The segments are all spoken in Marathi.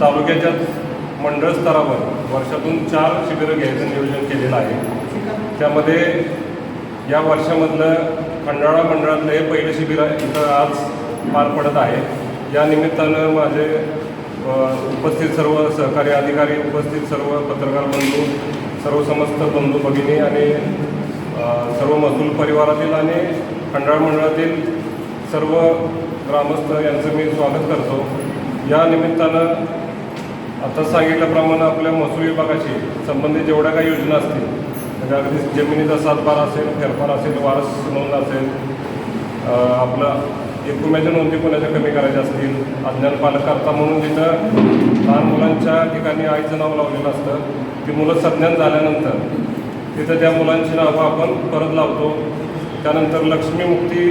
तालुक्याच्या मंडळ स्तरावर वर्षातून चार शिबिरं घ्यायचं नियोजन केलेलं आहे. त्यामध्ये या वर्षामधलं खंडाळा मंडळातलं हे पहिलं शिबिर इथं आज पार पडत आहे. या निमित्तानं माझे उपस्थित सर्व सहकारी अधिकारी उपस्थित सर्व पत्रकार बंधू सर्व समस्त बंधू भगिनी आणि सर्व महसूल परिवारातील आणि खंडाळ मंडळातील सर्व ग्रामस्थ यांचं मी स्वागत करतो. या निमित्तानं आता सांगितल्याप्रमाणे आपल्या महसूल विभागाशी संबंधित जेवढ्या काही योजना असतील म्हणजे अगदी जमिनीचा सातबार असेल फेरफार असेल वारस नोंद असेल अ, आपलं एकूणाच्या नोंदी कोणाच्या कमी करायच्या असतील अज्ञान पालककर्ता म्हणून जिथं लहान मुलांच्या ठिकाणी आईचं नाव लावलेलं असतं ती मुलं संज्ञान झाल्यानंतर तिथं त्या मुलांची नावं आपण परत लावतो. त्यानंतर लक्ष्मीमुक्ती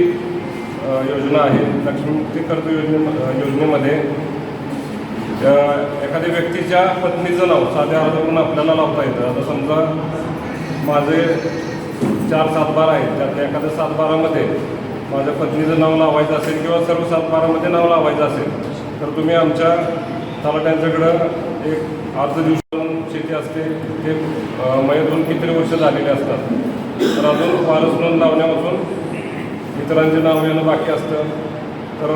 योजना आहे. लक्ष्मीमुक्ती कर्ज योजने योजनेमध्ये एखाद्या व्यक्तीच्या पत्नीचं नाव साध्या अर्जावरून आपल्याला लावता येतं. आता समजा माझे चार सातबारा आहेत त्यातल्या एखाद्या सातबारामध्ये माझ्या पत्नीचं नाव लावायचं असेल किंवा सर्व सातबारामध्ये नाव लावायचं असेल तर तुम्ही आमच्या तलाट्यांच्याकडं एक अर्ज दिवसातून शेती असते ते अ, मयतून किती वर्ष झालेले असतात. तर अजून वारस म्हणून लावण्यापासून इतरांचे नाव येणं बाकी असतं. तर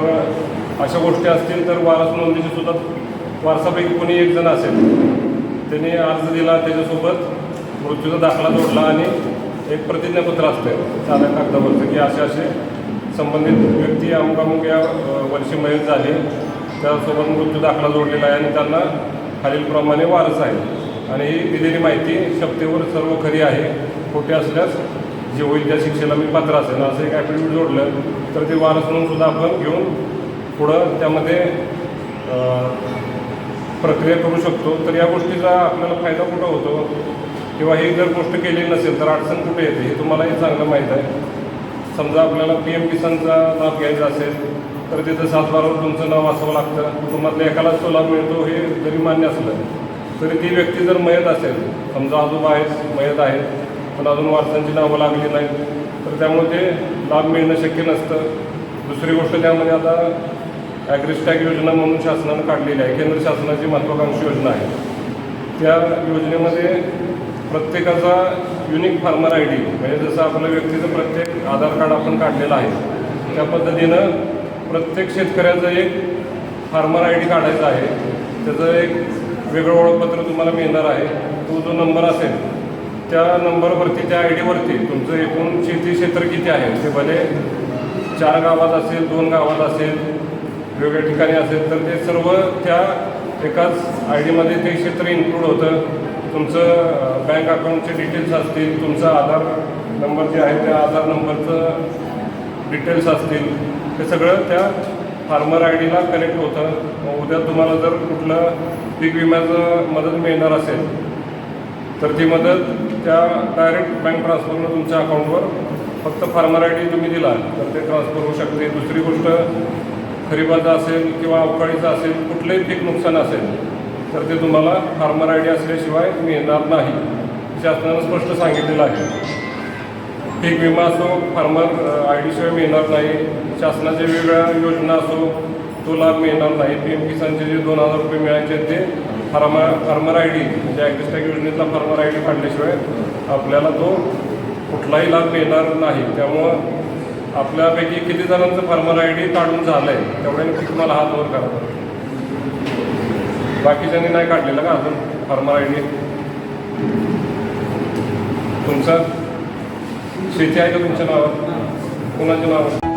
अशा गोष्टी असतील तर वारस नोंदणीचे सुद्धा वारसापैकी कोणी एक जण असेल. त्याने अर्ज दिला त्याच्यासोबत मृत्यूचा दाखला जोडला आणि एक प्रतिज्ञापत्र असतं साध्या कागदावरचं की असे असे संबंधित व्यक्ती अमुकामुक या वर्षी मयत झाले. त्यासोबत मृत्यू दाखला जोडलेला आहे आणि त्यांना खालीलप्रमाणे वारस आहे. आणि ही दिलेली माहिती शब्देवर सर्व खरी आहे. खोटे असल्यास जे होईल त्या शिक्षेला मी पात्र असेल. असं एक ॲफिडेविट जोडलं तर ते वारस म्हणून सुद्धा आपण घेऊन पुढं त्यामध्ये प्रक्रिया करू शकतो. तर या गोष्टीचा आपल्याला फायदा कुठं होतो? किंवा हे जर गोष्ट केली नसेल तर अडचण कुठे येते? हे तुम्हालाही चांगलं माहीत आहे. समजा आपल्याला पी एम किसानचा लाभ घ्यायचा असेल तर तिथं सातबारावर तुमचं नाव असावं लागतं. कुटुंबातल्या एकालाच तो लाभ मिळतो हे जरी मान्य असलं तरी ती व्यक्ती जर मयत असेल समजा आजोबा आहेत मयत आहेत पण अजून वारसांची नावं लागली नाहीत तर त्यामुळे ते लाभ मिळणं शक्य नसतं. दुसरी गोष्ट त्यामध्ये आता ॲग्रिस्टॅग योजना म्हणून शासनानं काढलेली आहे. केंद्र शासनाची महत्त्वाकांक्षी योजना आहे. त्या योजनेमध्ये प्रत्येकाचा युनिक फार्मर आय डी म्हणजे जसं आपल्या व्यक्तीचं प्रत्येक आधार कार्ड आपण काढलेलं आहे त्या पद्धतीनं प्रत्येक शेतकऱ्याचं एक फार्मर आय डी काढायचं आहे. त्याचं एक वेगळं ओळखपत्र तुम्हाला मिळणार आहे. तो जो नंबर असेल त्या नंबरवरती त्या आय डीवरती तुमचं एकूण शेती क्षेत्र किती आहे? ते भले चार गावात असेल दोन गावात असेल वेगवेगळ्या ठिकाणी असेल तर ते सर्व त्या एकाच आय डीमध्ये ते क्षेत्र इन्क्लूड होतं. तुमचं बँक अकाउंटचे डिटेल्स असतील तुमचा आधार नंबर जे आहे त्या आधार नंबरचं डिटेल्स असतील. हे सगळं त्या फार्मर आय डीला कनेक्ट होतं. उद्या तुम्हाला जर कुठलं पीक विम्याचं मदत मिळणार असेल तर ती मदत त्या डायरेक्ट बँक ट्रान्सफरनं तुमच्या अकाउंटवर फक्त फार्मर आय डी तुम्ही दिला तर ते ट्रान्सफर होऊ शकते. दुसरी गोष्ट खरीपाचं असेल किंवा अवकाळीचं असेल कुठलंही पीक नुकसान असेल तर ते तुम्हाला फार्मर आय डी असल्याशिवाय मिळणार नाही. शासनानं स्पष्ट सांगितलेलं आहे. पीक विमा असो फार्मर आय डीशिवाय मिळणार नाही. शासनाच्या वेगवेगळ्या योजना असो तो लाभ मिळणार नाही. पी एम किसानचे जे दोन हजार रुपये मिळायचे ते फार्मा फार्मर आय डी म्हणजे ॲग्रिस्टॅक योजनेतला फार्मर आय डी काढल्याशिवाय आपल्याला तो कुठलाही लाभ मिळणार नाही. त्यामुळं आपल्यापैकी किती जणांचं फार्मर आय डी काढून झालं आहे तेवढ्याने तुम्हाला हात वर करा. बाकीच्यांनी नाही काढलेलं का अजून फार्मर आय डी? तुमचं? शेती आहे का तुमच्या नावावर? कोणाच्या नावावर?